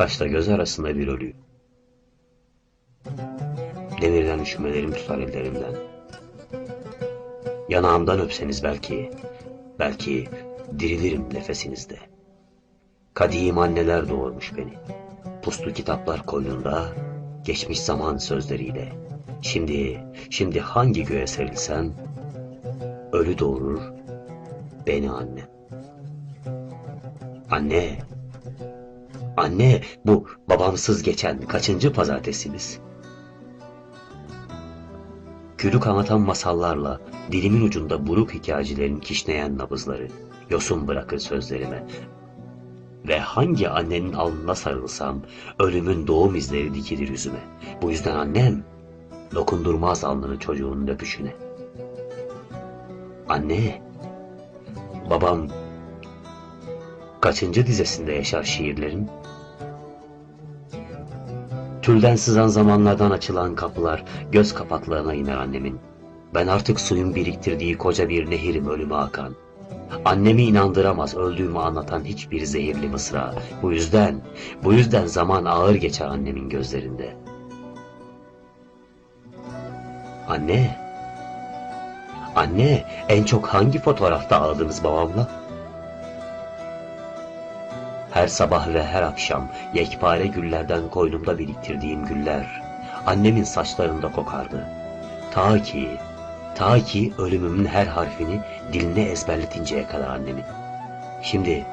Kaşla göz arasında bir ölü. Demirden üşümelerim tutar ellerimden. Yanağımdan öpseniz belki, belki dirilirim nefesinizde. Kadim anneler doğurmuş beni. Puslu kitaplar koynunda, geçmiş zaman sözleriyle. Şimdi, şimdi hangi göğe serilsem, ölü doğurur beni anne. Anne, anne bu babamsız geçen kaçıncı pazartesimiz? Külük anlatan masallarla dilimin ucunda buruk hikayecilerin kişneyen nabızları, yosun bırakır sözlerime. Ve hangi annenin alnına sarılsam ölümün doğum izleri dikilir yüzüme. Bu yüzden annem dokundurmaz alnını çocuğunun öpüşüne. Anne, babam kaçıncı dizesinde yaşar şiirlerin? Tülden sızan zamanlardan açılan kapılar göz kapaklarına iner annemin. Ben artık suyun biriktirdiği koca bir nehirim ölüme akan. Annemi inandıramaz öldüğümü anlatan hiçbir zehirli mısra. Bu yüzden, bu yüzden zaman ağır geçer annemin gözlerinde. Anne, anne en çok hangi fotoğrafta ağladınız babamla? Her sabah ve her akşam yekpare güllerden koynumda biriktirdiğim güller annemin saçlarında kokardı. Ta ki, ta ki ölümümün her harfini diline ezberletinceye kadar annemin. Şimdi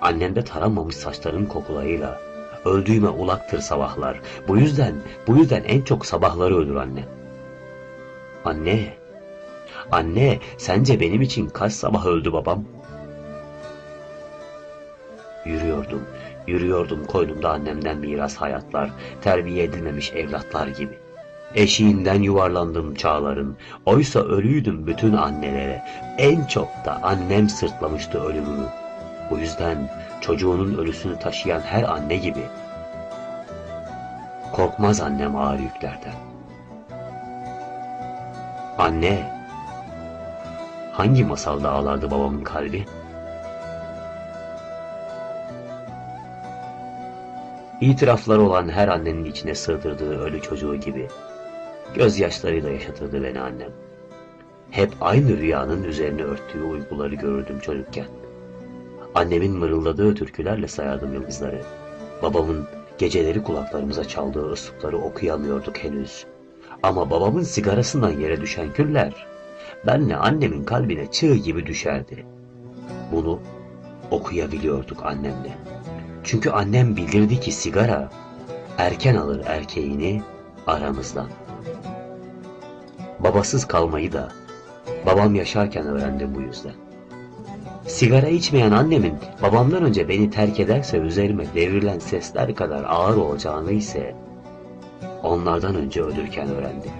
annemde taranmamış saçların kokularıyla öldüğüme ulaktır sabahlar. Bu yüzden, bu yüzden en çok sabahları ölür anne. Anne, anne sence benim için kaç sabah öldü babam? Yürüyordum, yürüyordum koynumda annemden miras hayatlar, terbiye edilmemiş evlatlar gibi. Eşiğinden yuvarlandım çağların, oysa ölüydüm bütün annelere. En çok da annem sırtlamıştı ölümümü. Bu yüzden çocuğunun ölüsünü taşıyan her anne gibi. Korkmaz annem ağır yüklerden. Anne, hangi masalda ağlardı babamın kalbi? İtirafları olan her annenin içine sığdırdığı ölü çocuğu gibi. Gözyaşlarıyla yaşatırdı beni annem. Hep aynı rüyanın üzerine örttüğü uykuları görürdüm çocukken. Annemin mırıldadığı türkülerle sayardım yıldızları. Babamın geceleri kulaklarımıza çaldığı ıslupları okuyamıyorduk henüz. Ama babamın sigarasından yere düşen küller, benle annemin kalbine çığ gibi düşerdi. Bunu okuyabiliyorduk annemle. Çünkü annem bildirdi ki sigara erken alır erkeğini aramızdan. Babasız kalmayı da babam yaşarken öğrendim bu yüzden. Sigara içmeyen annemin babamdan önce beni terk ederse üzerime devrilen sesler kadar ağır olacağını ise onlardan önce ölürken öğrendim.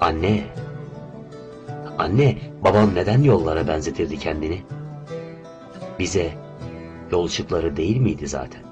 Anne, anne babam neden yollara benzetirdi kendini? Bize Yol değil miydi zaten?